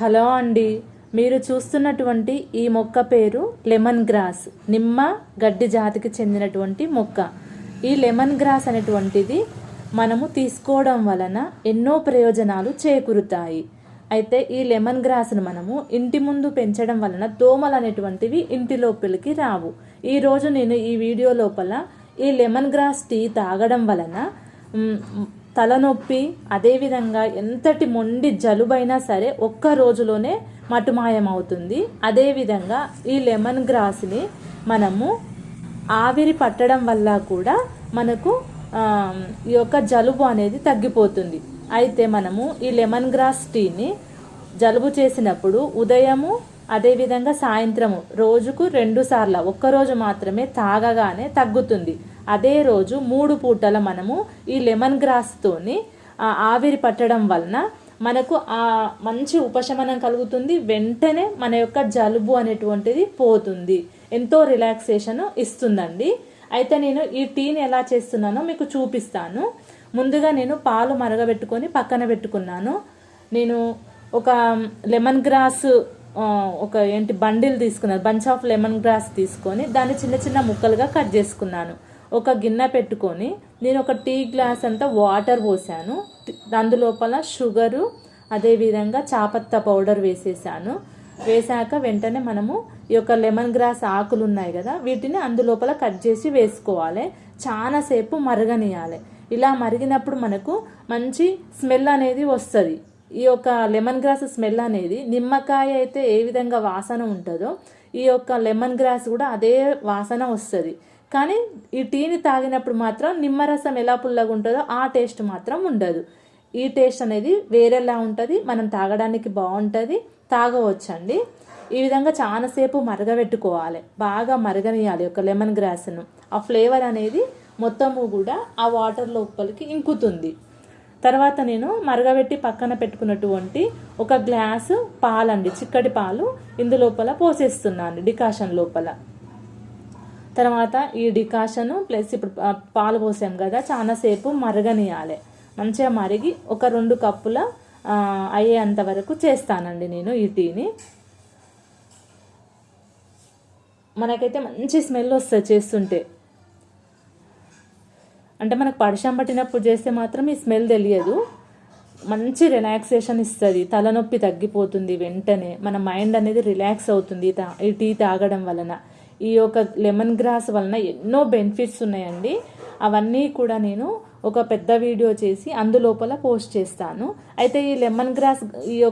Hello అండి. మీరు చూస్తున్నటువంటి ఈ మొక్క పేరు లెమన్ గ్రాస్. నిమ్మ గడ్డి జాతికి చెందినటువంటి మొక్క. ఈ లెమన్ గ్రాస్ అనేటువంటిది మనము తీసుకోవడం వలన ఎన్నో ప్రయోజనాలు చేకూరుతాయి. అయితే ఈ లెమన్ గ్రాస్ను మనము ఇంటి ముందు పెంచడం వలన దోమలు అనేటువంటివి ఇంటి లోపలికి రావు. ఈరోజు నేను ఈ వీడియో లోపల ఈ లెమన్ గ్రాస్ టీ తాగడం వలన తలనొప్పి అదేవిధంగా ఎంతటి మొండి జలుబైనా సరే ఒక్క రోజులోనే మటుమాయమవుతుంది. అదేవిధంగా ఈ లెమన్ గ్రాస్ని మనము ఆవిరి పట్టడం వల్ల కూడా మనకు ఈ యొక్క జలుబు అనేది తగ్గిపోతుంది. అయితే మనము ఈ లెమన్ గ్రాస్ టీని జలుబు చేసినప్పుడు ఉదయము అదేవిధంగా సాయంత్రము రోజుకు రెండు సార్లు ఒక్కరోజు మాత్రమే తాగగానే తగ్గుతుంది. అదే రోజు మూడు పూటల మనము ఈ లెమన్ గ్రాస్తోని ఆవిరి పట్టడం వలన మనకు ఆ మంచి ఉపశమనం కలుగుతుంది వెంటనే మన యొక్క జలుబు అనేటువంటిది పోతుంది. ఎంతో రిలాక్సేషన్ ఇస్తుందండి. అయితే నేను ఈ టీని ఎలా చేస్తున్నానో మీకు చూపిస్తాను. ముందుగా నేను పాలు మరగబెట్టుకొని పక్కన పెట్టుకున్నాను. నేను ఒక లెమన్ గ్రాస్ ఒక ఏంటి బండిల్ తీసుకున్నాను బంచ్ ఆఫ్ లెమన్ గ్రాస్ తీసుకొని దాన్ని చిన్న చిన్న ముక్కలుగా కట్ చేసుకున్నాను. ఒక గిన్నె పెట్టుకొని నేను ఒక టీ గ్లాస్ అంతా వాటర్ పోసాను. అందులోపల షుగరు అదేవిధంగా చాపత్త పౌడర్ వేసేసాను. వేసాక వెంటనే మనము ఈ యొక్క లెమన్ గ్రాస్ ఆకులు ఉన్నాయి కదా వీటిని అందులోపల కట్ చేసి వేసుకోవాలి. చాలాసేపు మరగనియాలి. ఇలా మరిగినప్పుడు మనకు మంచి స్మెల్ అనేది వస్తుంది. ఈ యొక్క లెమన్ గ్రాస్ స్మెల్ అనేది నిమ్మకాయ అయితే ఏ విధంగా వాసన ఉంటుందో ఈ యొక్క లెమన్ గ్రాస్ కూడా అదే వాసన వస్తుంది. కానీ ఈ టీని తాగినప్పుడు మాత్రం నిమ్మరసం ఎలా పుల్లగా ఉంటుందో ఆ టేస్ట్ మాత్రం ఉండదు. ఈ టేస్ట్ అనేది వేరేలా ఉంటుంది మనం తాగడానికి బాగుంటుంది తాగవచ్చండి. ఈ విధంగా చాలాసేపు మరగబెట్టుకోవాలి బాగా మరగనియాలి ఒక లెమన్ గ్రాస్ను. ఆ ఫ్లేవర్ అనేది మొత్తము కూడా ఆ వాటర్ లోపలికి ఇంకుతుంది. తర్వాత నేను మరగబెట్టి పక్కన పెట్టుకున్నటువంటి ఒక గ్లాసు పాలండి చిక్కటి పాలు ఇందులోపల పోసేస్తున్నాను డికాషన్ లోపల. తర్వాత ఈ డికాషను ప్లస్ ఇప్పుడు పాలు పోసాం కదా చాలాసేపు మరగనియాలి. మంచిగా మరిగి ఒక రెండు కప్పుల అయ్యేంత వరకు చేస్తానండి నేను ఈ టీని. మనకైతే మంచి స్మెల్ వస్తుంది చేస్తుంటే. అంటే మనకు పడిషం పట్టినప్పుడు చేస్తే మాత్రం ఈ స్మెల్ తెలియదు. మంచి రిలాక్సేషన్ ఇస్తుంది. తలనొప్పి తగ్గిపోతుంది వెంటనే. మన మైండ్ అనేది రిలాక్స్ అవుతుంది తా- ఈ టీ తాగడం వలన. ఈ యొక్క లెమన్ గ్రాస్ వలన ఎన్నో బెనిఫిట్స్ ఉన్నాయండి. అవన్నీ కూడా నేను ఒక పెద్ద వీడియో చేసి అందులోపల పోస్ట్ చేస్తాను. అయితే ఈ లెమన్ గ్రాస్ ఈ యొక్క